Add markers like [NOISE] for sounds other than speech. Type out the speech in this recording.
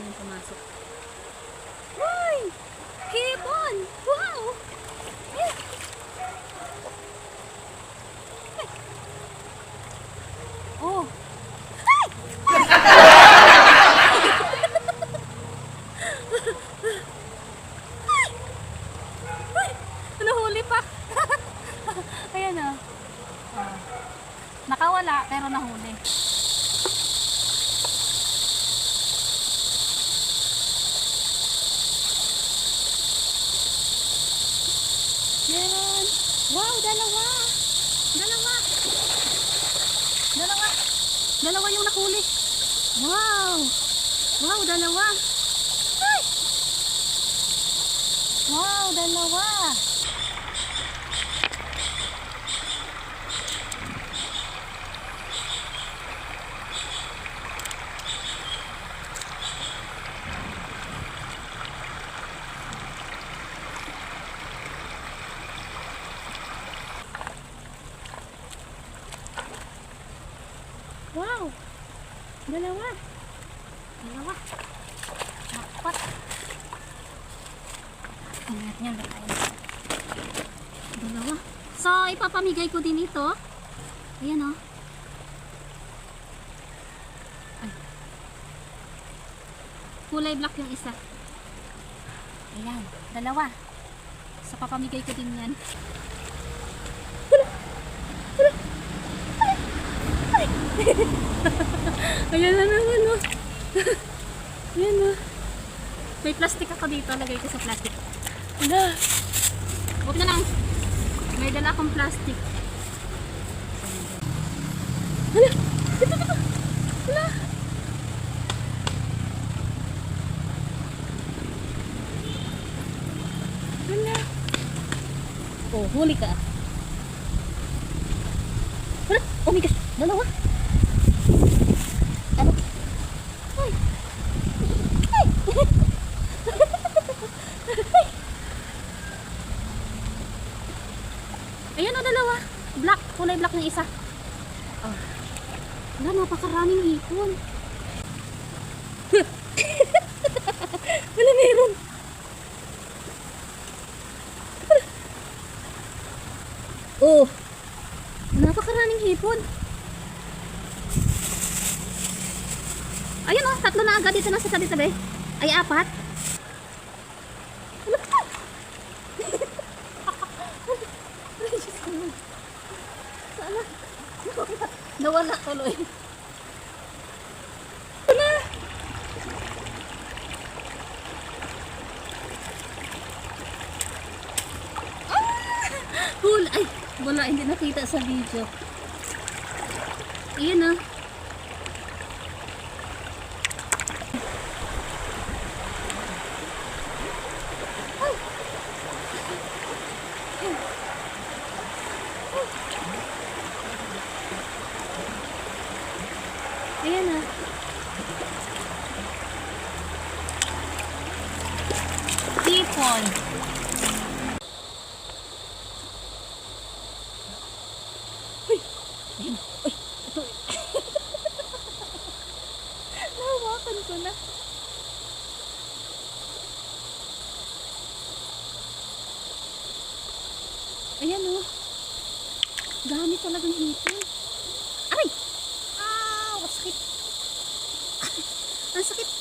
yung pumasok. Uy! Hipon! Wow! Eh. Ay. Oh! Ay! Ay! Ay! Nahuli pa! [LAUGHS] Ayan ah. Ah. Nakawala pero nahuli. Meron. Wow, dalawa. Dalawa. Dalawa. Dalawa yung nakuli. Wow. Wow, dalawa. Ay! Wow, dalawa. Wow. Dalawa. Dalawa. Jackpot. Ingat niyan ba tayo? Dalawa. So, ipapamigay ko din ito. Ayan o. Oh. Ay. Kulay black yung isa. Ayan. Dalawa. So, papamigay ko din yan. [LAUGHS] Ayan na naman oh. [LAUGHS] Ayan oh. May plastic ako dito. Lagay ko sa plastic. Ala. Huwag na lang. May dala akong plastic. Hala. Dito, dito. Hala. Hala. Oh, huli ka. Hala. Oh my gosh. Dalawa. Ayan o, dalawa. Black. Kulay black ng isa. Oh. Wala, napakaraming hipon. [LAUGHS] Wala, meron. Oh. Napakaraming hipon. Ayun oh, tatlo na agad dito na sa tabi-tabi. Ay, apat. Ay, Diyos ko. Saan na? Nawala tuloy. Wala. Ah! Hul, ay, wala, hindi nakita sa video. Iyan ah. Ayan na. Hipon. Uy! Ayan na. Uy! Ito. Nahawakan ko na. Ayan o. Dami talagang hipon. Aray! Ah, sakit. Ang sakit. [LAUGHS]